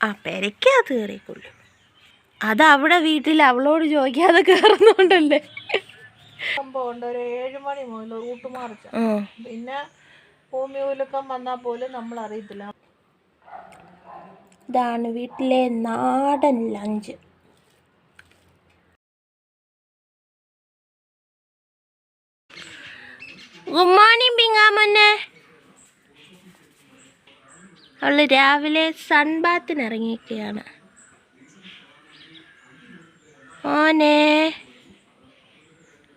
ആ പെരയ്ക്കകത്ത് കയറിക്കൊള്ളു അത് അവിടെ വീട്ടിൽ അവളോട് ചോദിക്കാതെ കയറുന്നുണ്ടല്ലേ? ഒരു ഏഴ് മണി മുതൽ പിന്നെ ഭൂമി ഉലുക്കം വന്നാൽ പോലും നമ്മൾ അറിയത്തില്ല. ഇതാണ് വീട്ടിലെ നാടൻ ലഞ്ച് ഗുഡ് അവൾ രാവിലെ സൺബാത്തിന് ഇറങ്ങിയൊക്കെയാണ് മോനെ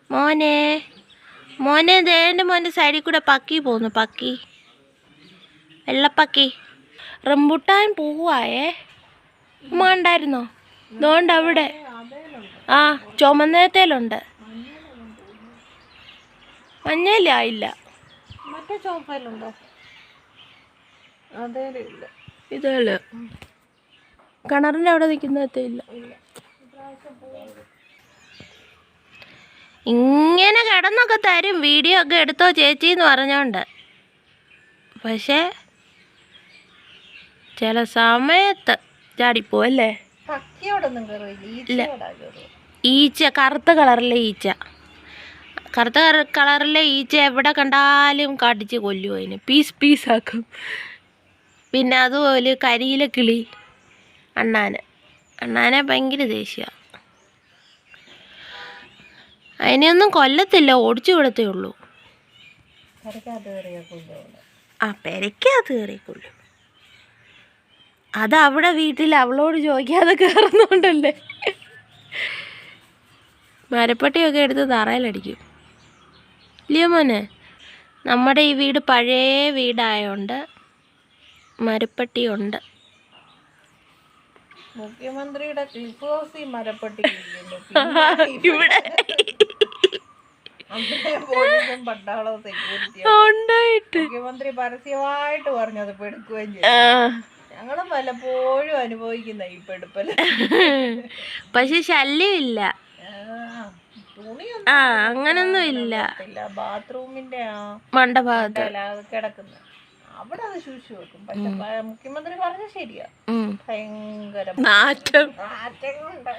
മോനെ മോനെ ദേന്റെ മോന്റെ സൈഡിൽ കൂടെ പക്കി പോന്നു പക്കി. വെള്ളപ്പക്കി. റംബുട്ടാൻ പോവായേ ഉമ്മ ഉണ്ടായിരുന്നോ? ഇതുകൊണ്ട് അവിടെ. ആ ചുമന്നേത്തേലുണ്ട് മഞ്ഞയിലായില്ല. മറ്റേ ചോപ്പയിലുണ്ടോ ഇല്ല. ഇതേൾ കിണറിന്റെ അവിടെ നിൽക്കുന്നേത്തില്ല ഇങ്ങനെ കിടന്നൊക്കെ തരും. വീഡിയോ ഒക്കെ എടുത്തോ ചേച്ചി എന്ന് പറഞ്ഞോണ്ട്. പക്ഷേ ചില സമയത്ത് കയറിയില്ല ഈച്ചയോടാ കയറുക ഈച്ച കറുത്ത കളറിലെ ഈച്ച. കറുത്ത കളറിലെ ഈച്ച എവിടെ കണ്ടാലും കടിച്ച് കൊല്ലും അതിന്. പീസ് പീസാക്കും. പിന്നെ അതുപോലെ കരിയില കിളി. അണ്ണാന്. അണ്ണാനെ ഭയങ്കര ദേഷ്യ. അതിനെയൊന്നും കൊല്ലത്തില്ല ഓടിച്ചു വിടത്തേ ഉള്ളൂ. ആ പെരയ്ക്കകത്ത് കയറിക്കൊള്ളു അത് അവിടെ വീട്ടിൽ അവളോട് ചോദിക്കാതെ കയറുന്നുണ്ടല്ലേ മരപ്പട്ടിയൊക്കെ എടുത്ത് തറയിലടിക്കും. ഇല്ലയോ മോനെ? നമ്മുടെ ഈ വീട് പഴയ വീടായോണ്ട് മരപ്പട്ടിയുണ്ട്. മുഖ്യമന്ത്രിയുടെ ക്ലിഫ് ഹൗസിൽ മരപ്പട്ടി ഇവിടെ. പട്ടാളവും സെക്യൂരിറ്റി ഉണ്ടായിട്ട്. മുഖ്യമന്ത്രി പരസ്യമായിട്ട് പറഞ്ഞത് പെടുക്കുകയും ചെയ്തു. ആ. ഞങ്ങൾ പലപ്പോഴും അനുഭവിക്കുന്ന ഈ പെടുപ്പൽ. പക്ഷെ ശല്യമില്ല. ആ, അങ്ങനൊന്നും ഇല്ല ഇല്ല ബാത്റൂമിന്റെ ആ മണ്ടഭാഗത്ത്. കിടക്കുന്നത് അവിടെ അത് ശൂശി വെക്കും പക്ഷെ മുഖ്യമന്ത്രി പറഞ്ഞ ശരിയാ. ഭയങ്കര നാറ്റം മാറ്റങ്ങളുണ്ട്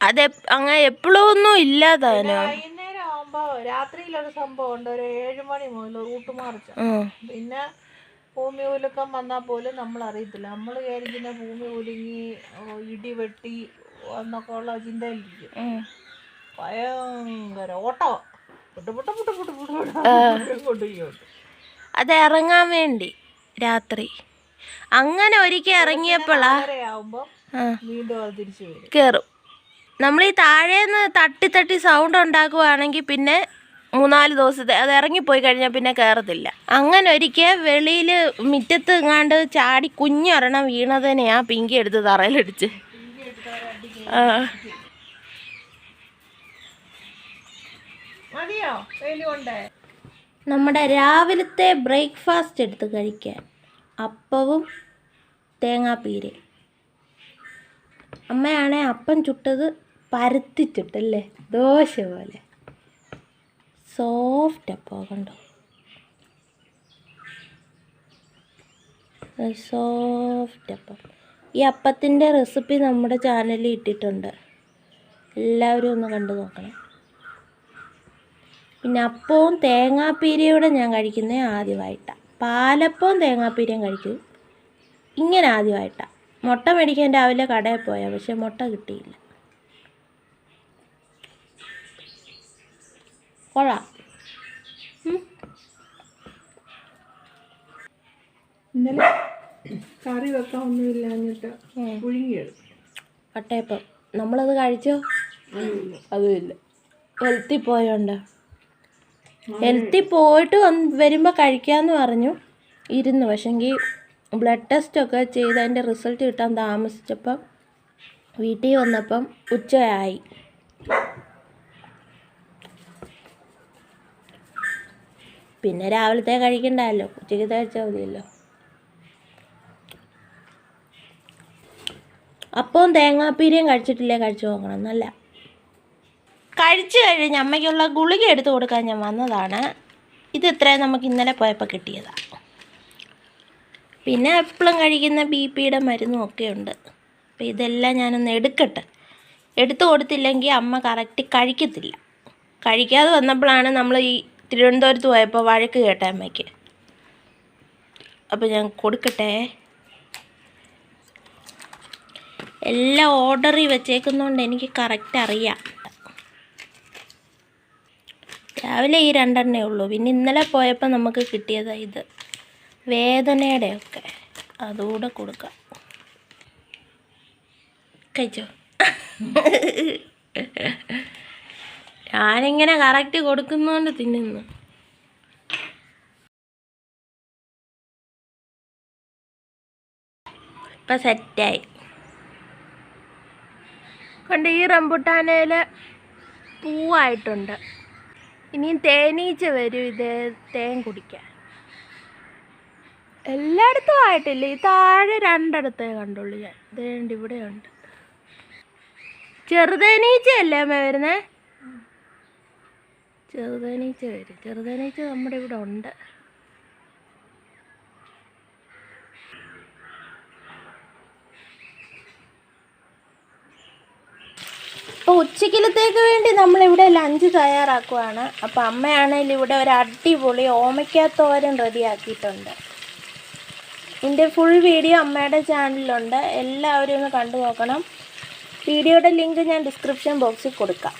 അതെ അങ്ങനെ എപ്പോഴും ഒന്നും ഇല്ലാതാനോ വൈകുന്നേരം ആവുമ്പോ രാത്രിയിലൊരു സംഭവം ഉണ്ട് ഒരു ഏഴു മണി മുതൽ റൂട്ട് മാർച്ച പിന്നെ ഭൂമി ഉലുക്കം വന്നാൽ പോലും നമ്മൾ അറിയത്തില്ല നമ്മൾ വിചാരിക്കുന്ന ഭൂമി ഉലുങ്ങി ഓ, ഇടി വെട്ടി എന്നൊക്കെ ഉള്ള ചിന്തയിലിരിക്കും ഭയങ്കര ഓട്ടോ പുട്ട് പുട്ട് പുട്ട് പുട്ട് പുട്ട് പുട്ട് കൊണ്ട് ഇങ്ങോട്ട്. അത് ഇറങ്ങാൻ വേണ്ടി രാത്രി. അങ്ങനെ ഒരിക്കൽ ഇറങ്ങിയപ്പോഴാ കയറും നമ്മൾ ഈ താഴേന്ന് തട്ടി തട്ടി സൗണ്ട് ഉണ്ടാക്കുവാണെങ്കിൽ പിന്നെ മൂന്നാൽ ദിവസത്തെ അത് ഇറങ്ങിപ്പോയി കഴിഞ്ഞാൽ പിന്നെ കയറത്തില്ല അങ്ങനെ ഒരിക്കൽ വെളിയിൽ മുറ്റത്ത് എങ്ങാണ്ട് ചാടി കുഞ്ഞൊരെണ്ണം വീണതിനെ ആ പിങ്കി എടുത്ത് തറയിലടിച്ച്. ആ. മതിയോ? നമ്മുടെ രാവിലത്തെ ബ്രേക്ക്ഫാസ്റ്റ് എടുത്ത് കഴിക്കാൻ അപ്പവും തേങ്ങാപ്പീര്. അമ്മയാണെ അപ്പം ചുട്ടത് പരത്തി ചുട്ടല്ലേ? ദോശ പോലെ. സോഫ്റ്റ് അപ്പം കണ്ടോ? സോഫ്റ്റ് അപ്പം. ഈ അപ്പത്തിന്റെ റെസിപ്പി നമ്മുടെ ചാനലിൽ ഇട്ടിട്ടുണ്ട്. എല്ലാവരും ഒന്ന് കണ്ടു നോക്കണം. പിന്നെ അപ്പവും തേങ്ങാപ്പീരയോടെ ഞാൻ കഴിക്കുന്നത് ആദ്യമായിട്ടാണ് പാലപ്പവും തേങ്ങാപ്പീരയും കഴിക്കും. ഇങ്ങനെ ആദ്യമായിട്ടാണ് മുട്ട മേടിക്കാൻ രാവിലെ കടയിൽ പോയാൽ പക്ഷെ മുട്ട കിട്ടിയില്ല. കൊള്ളാം. കട്ടയപ്പം ഇന്നലെ കറി വെക്കാൻ ഒന്നുമില്ലാഞ്ഞിട്ട് പുഴുങ്ങിയെടുക്കും വട്ടയപ്പം നമ്മളത് കഴിച്ചോ? അതുമില്ല. ഹെൽത്തി പോയോണ്ട്? ഹെൽത്തിൽ പോയിട്ട് വന്ന് വരുമ്പോൾ കഴിക്കാമെന്ന് പറഞ്ഞു. ഇരുന്നു. പക്ഷെങ്കിൽ ബ്ലഡ് ടെസ്റ്റൊക്കെ ചെയ്ത് അതിന്റെ റിസൾട്ട് കിട്ടാൻ താമസിച്ചപ്പം വീട്ടിൽ വന്നപ്പം ഉച്ചയായി. പിന്നെ രാവിലത്തെ കഴിക്കണ്ടല്ലോ. ഉച്ചയ്ക്ക് കഴിച്ചാൽ മതിയല്ലോ. അപ്പവും തേങ്ങാപ്പീരയും കഴിച്ചിട്ടില്ലേ? കഴിച്ചു നോക്കണം. നല്ല കഴിച്ചു കഴിഞ്ഞ് അമ്മയ്ക്കുള്ള ഗുളിക എടുത്തു കൊടുക്കാൻ ഞാൻ വന്നതാണ്. ഇത് ഇത്രയും നമുക്ക് ഇന്നലെ പോയപ്പോൾ കിട്ടിയതാണ് പിന്നെ എപ്പോഴും കഴിക്കുന്ന ബി പിയുടെ മരുന്നും ഒക്കെ ഉണ്ട്. അപ്പോൾ ഇതെല്ലാം ഞാനൊന്ന് എടുക്കട്ടെ. എടുത്തു കൊടുത്തില്ലെങ്കിൽ അമ്മ കറക്റ്റ് കഴിക്കത്തില്ല. കഴിക്കാതെ വന്നപ്പോഴാണ് നമ്മൾ ഈ തിരുവനന്തപുരത്ത് പോയപ്പോൾ വഴക്ക് കേട്ട അമ്മയ്ക്ക്. അപ്പോൾ ഞാൻ കൊടുക്കട്ടെ. എല്ലാം ഓർഡറിൽ വെച്ചേക്കുന്നതുകൊണ്ട് എനിക്ക് കറക്റ്റ് അറിയാം. രാവിലെ ഈ രണ്ടെണ്ണേ ഉള്ളൂ. പിന്നെ ഇന്നലെ പോയപ്പോൾ നമുക്ക് കിട്ടിയതാണ് ഇത്. വേദനയുടെയൊക്കെ. അതുകൂടെ കൊടുക്കാം. കഴിച്ചോ? ഞാനിങ്ങനെ കറക്റ്റ് കൊടുക്കുന്നോണ്ട് തിന്നുന്നു. ഇപ്പം സെറ്റായി. കൊണ്ട് ഈ റംബുട്ടാനയിൽ പൂവായിട്ടുണ്ട്. ഇനിയും തേനീച്ച വരും ഇത് തേൻ കുടിക്കാൻ. എല്ലായിടത്തും ആയിട്ടില്ല. ഈ താഴെ രണ്ടിടത്തേ കണ്ടുള്ളൂ ഞാൻ. ഇതേണ്ട് ഇവിടെയുണ്ട് ചെറുതേനീച്ചയല്ലേ അമ്മ വരുന്നേ? ചെറുതേനീച്ച വരും. ചെറുതേനീച്ച നമ്മുടെ ഇവിടെ ഉണ്ട്. അപ്പോൾ ഉച്ചക്കിലത്തേക്ക് വേണ്ടി നമ്മളിവിടെ ലഞ്ച് തയ്യാറാക്കുവാണ്. അപ്പോൾ അമ്മയാണെങ്കിൽ ഇവിടെ ഒരു അടിപൊളി ഓമയ്ക്കാത്തോരൻ റെഡിയാക്കിയിട്ടുണ്ട്. ഇതിന്റെ ഫുൾ വീഡിയോ അമ്മയുടെ ചാനലിലുണ്ട് എല്ലാവരും ഒന്ന് കണ്ടു നോക്കണം. വീഡിയോയുടെ ലിങ്ക് ഞാൻ ഡിസ്ക്രിപ്ഷൻ ബോക്സിൽ കൊടുക്കാം.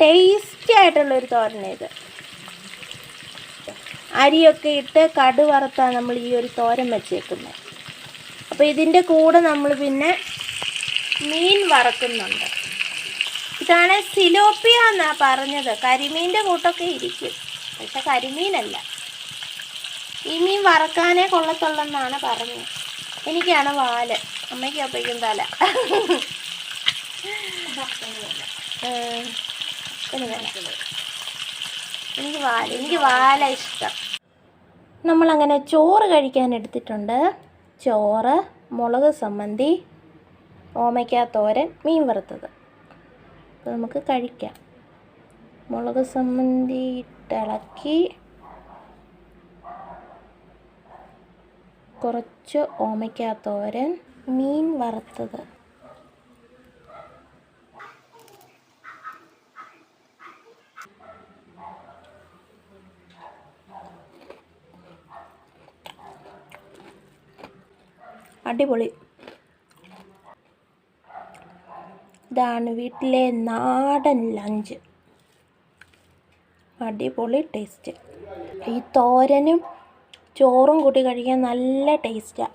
ടേസ്റ്റി ആയിട്ടുള്ളൊരു തോരൻ ഇത്. അരിയൊക്കെ ഇട്ട് കടുവറുത്താണ് നമ്മൾ ഈ ഒരു തോരൻ വെച്ചേക്കുന്നത് അപ്പോൾ ഇതിന്റെ കൂടെ നമ്മൾ പിന്നെ മീൻ വറക്കുന്നുണ്ട്. ഇതാണ് സിലോപ്പിയ എന്നാ പറഞ്ഞത്. കരിമീന്റെ കൂട്ടൊക്കെ ഇരിക്കും. പക്ഷെ കരിമീനല്ല. ഈ മീൻ വറക്കാനേ കൊള്ളത്തുള്ളെന്നാണ് പറഞ്ഞത്. എനിക്കാണ് വാൽ. അമ്മയ്ക്ക് അപ്പയ്ക്കും തല. എനിക്ക് വാൽ എനിക്ക് വാല ഇഷ്ടം. നമ്മളങ്ങനെ ചോറ് കഴിക്കാൻ എടുത്തിട്ടുണ്ട്. ചോറ് മുളക് സമ്മന്തി ഓമയ്ക്ക തോരൻ മീൻ വറുത്തത്. അപ്പോൾ നമുക്ക് കഴിക്കാം. മുളക് സമ്മന്തി ഇട്ടിളക്കി കുറച്ച് ഓമയ്ക്ക തോരൻ മീൻ വറുത്തത്. അടിപൊളി. ഇതാണ് വീട്ടിലെ നാടൻ ലഞ്ച് അടിപൊളി ടേസ്റ്റ് ഈ തോരനും ചോറും കൂട്ടി കഴിക്കാൻ നല്ല ടേസ്റ്റാണ്